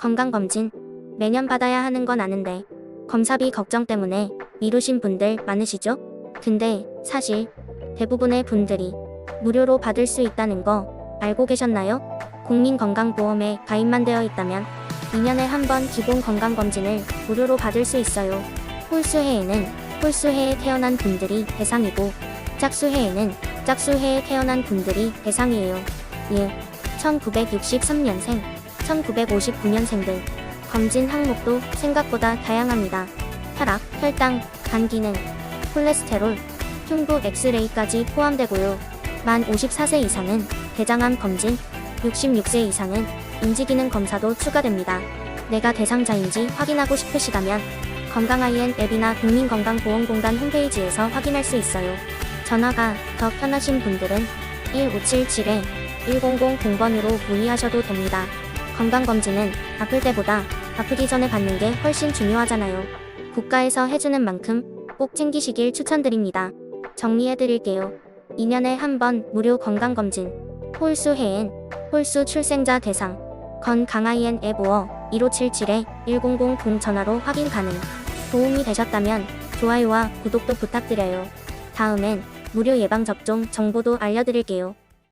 건강검진 매년 받아야 하는 건 아는데 검사비 걱정 때문에 미루신 분들 많으시죠? 근데 사실 대부분의 분들이 무료로 받을 수 있다는 거 알고 계셨나요? 국민건강보험에 가입만 되어 있다면 2년에 한 번 기본 건강검진을 무료로 받을 수 있어요. 홀수해에는 홀수해에 태어난 분들이 대상이고 짝수해에는 짝수해에 태어난 분들이 대상이에요. 예. 1963년생, 1959년생 등 검진 항목도 생각보다 다양합니다. 혈압, 혈당, 간 기능, 콜레스테롤, 흉부 엑스레이까지 포함되고요. 만 54세 이상은 대장암 검진, 66세 이상은 인지기능 검사도 추가됩니다. 내가 대상자인지 확인하고 싶으시다면 건강IN 앱이나 국민건강보험공단 홈페이지에서 확인할 수 있어요. 전화가 더 편하신 분들은 1577-1000번으로 문의하셔도 됩니다. 건강검진은 아플 때보다 아프기 전에 받는 게 훨씬 중요하잖아요. 국가에서 해주는 만큼 꼭 챙기시길 추천드립니다. 정리해드릴게요. 2년에 한 번 무료 건강검진, 홀수 해엔, 홀수 출생자 대상, 건강IN 앱5 1577-1000 전화로 확인 가능. 도움이 되셨다면 좋아요와 구독도 부탁드려요. 다음엔 무료 예방접종 정보도 알려드릴게요.